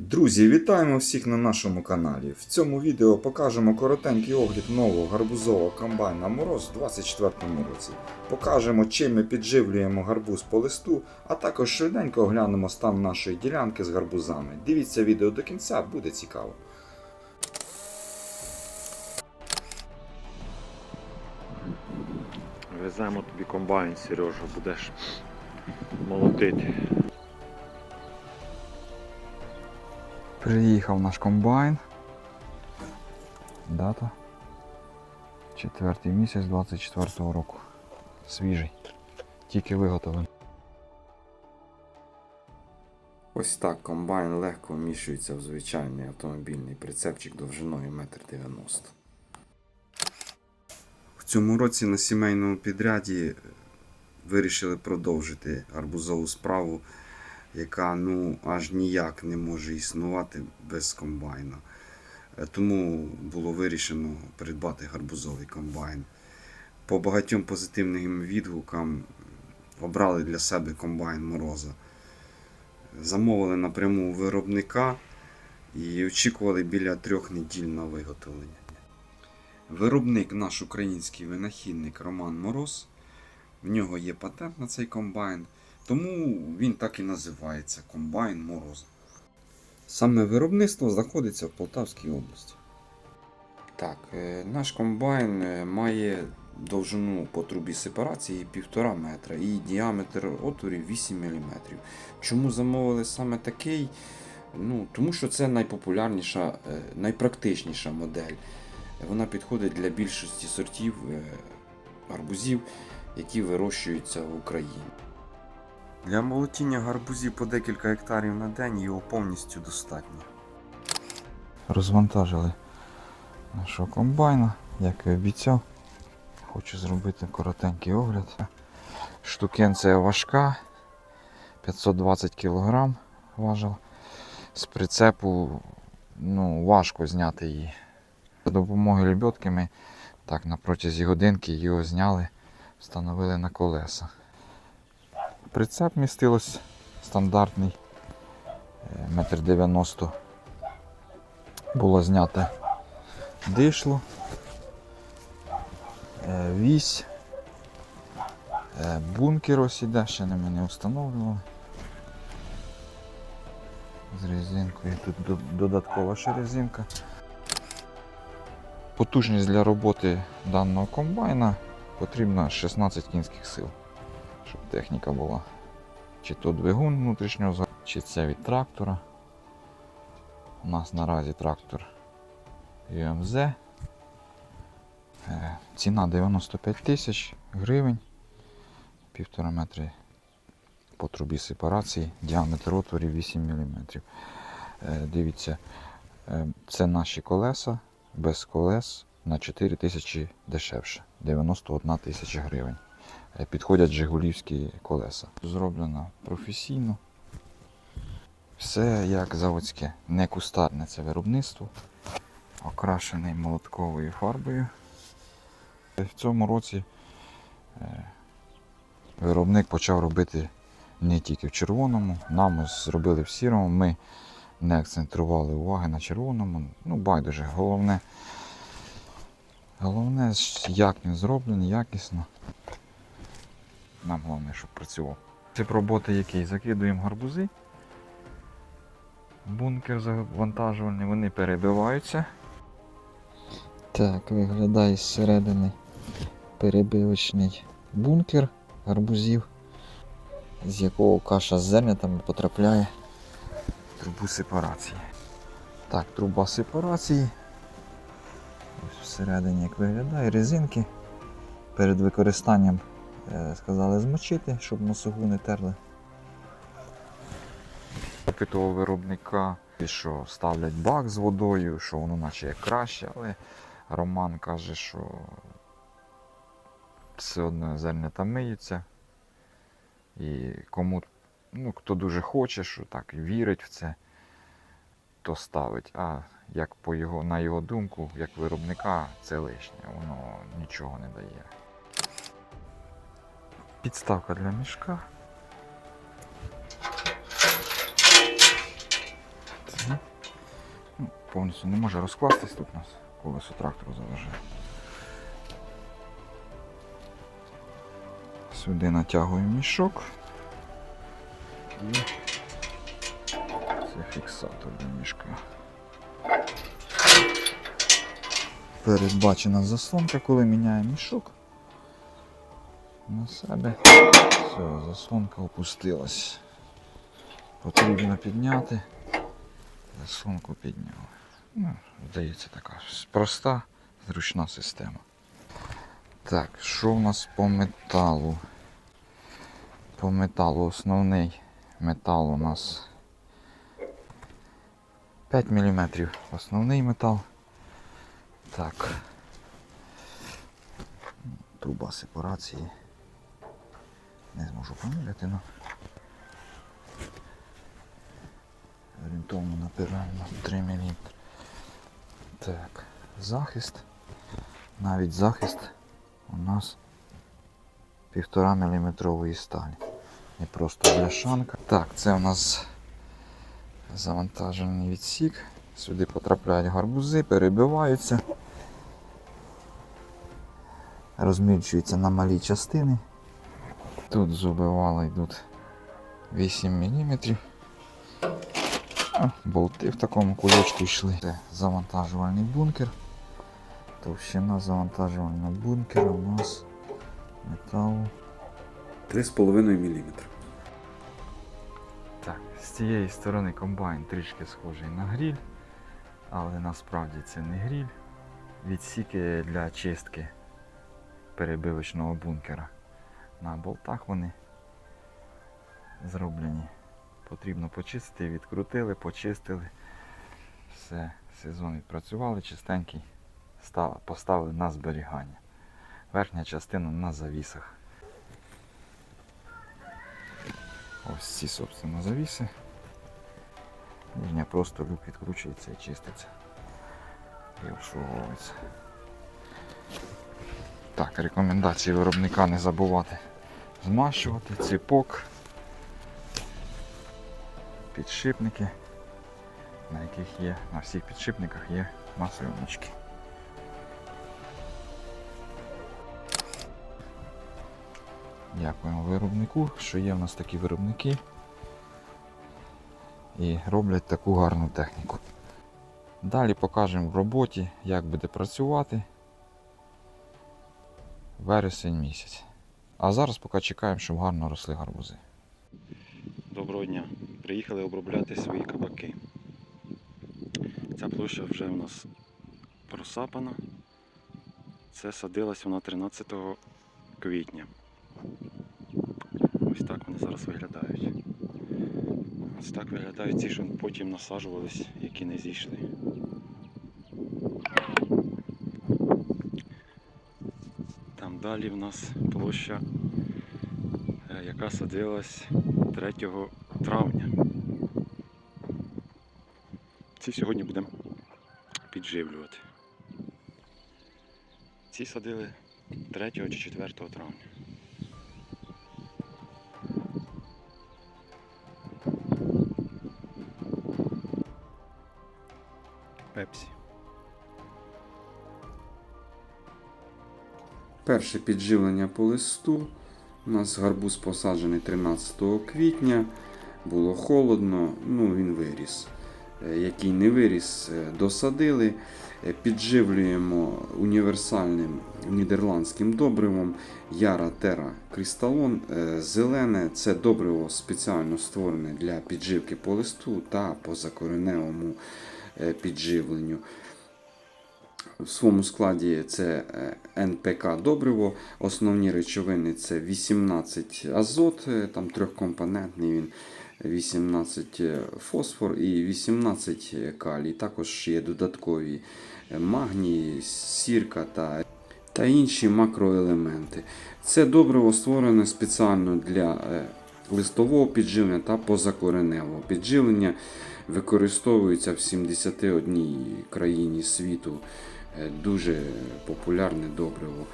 Друзі, вітаємо всіх на нашому каналі. В цьому відео покажемо коротенький огляд нового гарбузового комбайна Мороз у 2024 році. Покажемо, чим ми підживлюємо гарбуз по листу, а також швиденько оглянемо стан нашої ділянки з гарбузами. Дивіться відео до кінця, буде цікаво. Веземо тобі комбайн, Сережа, будеш молотити. Приїхав наш комбайн. Дата. Четвертий місяць 24-го року. Свіжий. Тільки виготовлений. Ось так комбайн легко вміщується в звичайний автомобільний прицепчик довжиною 1,90 м. В цьому році на сімейному підряді вирішили продовжити гарбузову справу, яка ну аж ніяк не може існувати без комбайна. Е, Тому було вирішено придбати гарбузовий комбайн. По багатьом позитивним відгукам обрали для себе комбайн Мороза замовили напряму у виробника і очікували біля трьох неділь на виготовлення. Виробник наш український винахідник Роман Мороз. В нього є патент на цей комбайн, тому він так і називається Комбайн Мороз. Саме виробництво знаходиться в Полтавській області. Так, е, наш комбайн е, має довжину по трубі сепарації 1,5 метра і діаметр отворів 8 мм. Чому замовили саме такий? Ну, тому що це найпопулярніша, е, найпрактичніша модель. Вона підходить для більшості сортів гарбузів, які вирощуються в Україні. Для молотіння гарбузів по декілька гектарів на день його повністю достатньо. Розвантажили нашого комбайна, як і обіцяв. Хочу зробити коротенький огляд. Штукенція важка, 520 кг важила. З прицепу ну, важко зняти її. За допомогою лебедки ми так на протязі годинки його зняли, встановили на колеса. Прицеп містилось стандартний е, метр 90 було знято дишло, е, вісь, е, бункер ось іде, ще не мене встановлювали. З резинкою, тут додаткова ще резинка. Потужність для роботи даного комбайна потрібно 16 кінських сил, техніка була. Чи то двигун внутрішнього, зга- чи це від трактора. У нас наразі трактор UMZ. Е, Ціна 95 тисяч гривень. Півтора метри по трубі сепарації, діаметр отворів 8 мм. Дивіться, е, це наші колеса, без колес на 4 тисячі дешевше, 91 тисяча гривень. Е, Підходять жигулівські колеса. Зроблено професійно. Все як заводське, не кустарне це виробництво, окрашений молотковою фарбою. В цьому році е, виробник почав робити не тільки в червоному, нам зробили в сірому. Ми не акцентували уваги на червоному. Ну, байдуже, головне, головне, як він зроблений, якісно. Нам головне, щоб працював. Тип роботи який? Закидуємо гарбузи. Бункер завантажувальний, вони перебиваються. Так, виглядає зсередини перебивочний бункер гарбузів, з якого каша з зернятами потрапляє в трубу сепарації. Так, труба сепарації. Ось всередині як виглядає, резинки. Перед використанням сказали змочити, щоб носогу не терли. Опитував виробника, що ставлять бак з водою, що воно наче як краще, але Роман каже, що все одно зернята миються. І кому, ну, хто дуже хоче, що так вірить в це, то ставить. А як по його, на його думку, як виробника, це лишнє, воно нічого не дає. Підставка для мішка. Так. повністю не може розкластись, тут у нас колесо трактору заважає. Сюди натягуємо мішок. І це фіксатор до мішка. Передбачена заслонка, коли міняємо мішок на себе. Все, заслонка опустилась. Потрібно підняти. Заслонку підняли. Ну, здається, така проста, зручна система. Так, що в нас по металу? По металу основний метал у нас 5 мм. Основний метал. Так. Труба сепарації. Не зможу поміряти, але орієнтовно напираємо 3 мм. Так, захист. Навіть захист у нас 1,5 мм сталі. Не просто бляшанка. Так, це у нас завантажений відсік. Сюди потрапляють гарбузи, перебиваються. Розмільчуються на малі частини. Тут зубивала йдуть 8 мм. А, болти в такому кульочку йшли. Це завантажувальний бункер. Товщина завантажувального бункера у нас металу. 3,5 мм. Так, з цієї сторони комбайн трішки схожий на гріль, але насправді це не гріль. Відсіки для чистки перебивочного бункера. На болтах вони зроблені. Потрібно почистити, відкрутили, почистили. Все, сезон відпрацювали, чистенький, став- поставили на зберігання. Верхня частина на завісах. Ось ці, собственно, завіси. Нижня просто люк відкручується і чиститься. І обслуговується. Так, рекомендації виробника не забувати змащувати, ціпок, підшипники, на яких є, на всіх підшипниках є масленочки. Дякуємо виробнику, що є в нас такі виробники і роблять таку гарну техніку. Далі покажемо в роботі, як буде працювати вересень місяць. А зараз поки чекаємо, щоб гарно росли гарбузи. Доброго дня. Приїхали обробляти свої кабаки. Ця площа вже у нас просапана. Це садилась вона 13 квітня. Ось так вони зараз виглядають. Ось так виглядають ці, що потім насаджувались, які не зійшли. Там далі в нас площа, е, яка садилась 3 травня. Ці сьогодні будемо підживлювати. Ці садили 3 чи 4 травня. Пепсі. Перше підживлення по листу. У нас гарбуз посаджений 13 квітня. Було холодно, ну він виріс. Е, Який не виріс, е, досадили. Е, Підживлюємо універсальним нідерландським добривом Яра Тера Кристалон. Е, Зелене це добриво спеціально створене для підживки по листу та по закореневому підживленню. В своєму складі це е, НПК добриво. Основні речовини це 18 азот, е, там трьохкомпонентний він, 18 фосфор і 18 калій. Також є додаткові е, магній, сірка та, та інші макроелементи. Це добриво створене спеціально для е, листового підживлення та позакореневого підживлення. Використовується в 71 країні світу. Е, Дуже популярне добриво.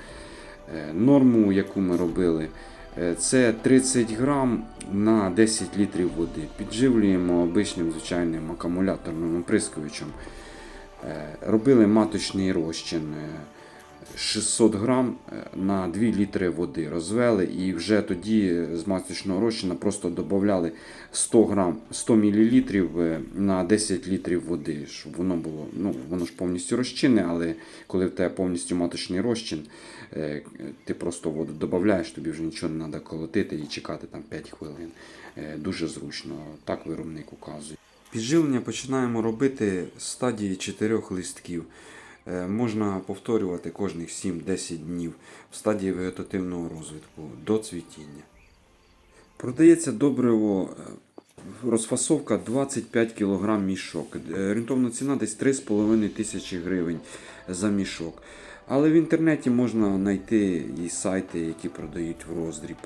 Е, Норму, яку ми робили, е, це 30 грам на 10 літрів води. Підживлюємо обичним звичайним акумуляторним оприскувачем. Робили маточний розчин 600 грам е, на 2 літри води розвели і вже тоді з маточного розчина просто додавали 100 грам 100 мл на 10 літрів води, щоб воно було, ну воно ж повністю розчинне, але коли в тебе повністю маточний розчин, е, ти просто воду додаєш, тобі вже нічого не треба колотити і чекати там 5 хвилин. Е, Дуже зручно, так виробник указує. Підживлення починаємо робити з стадії 4 листків. Е, Можна повторювати кожних 7-10 днів в стадії вегетативного розвитку до цвітіння. Продається добриво е, розфасовка 25 кг мішок. Е, Орієнтовна ціна десь 3,5 тисячі гривень за мішок. Але в інтернеті можна знайти і сайти, які продають в роздріб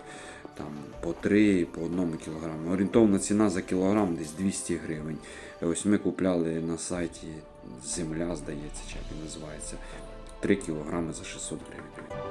там, по 3, по 1 кг. Орієнтовна ціна за кілограм десь 200 гривень. Ось ми купляли на сайті Земля, здається, чи як він називається. 3 кг за 600 гривень.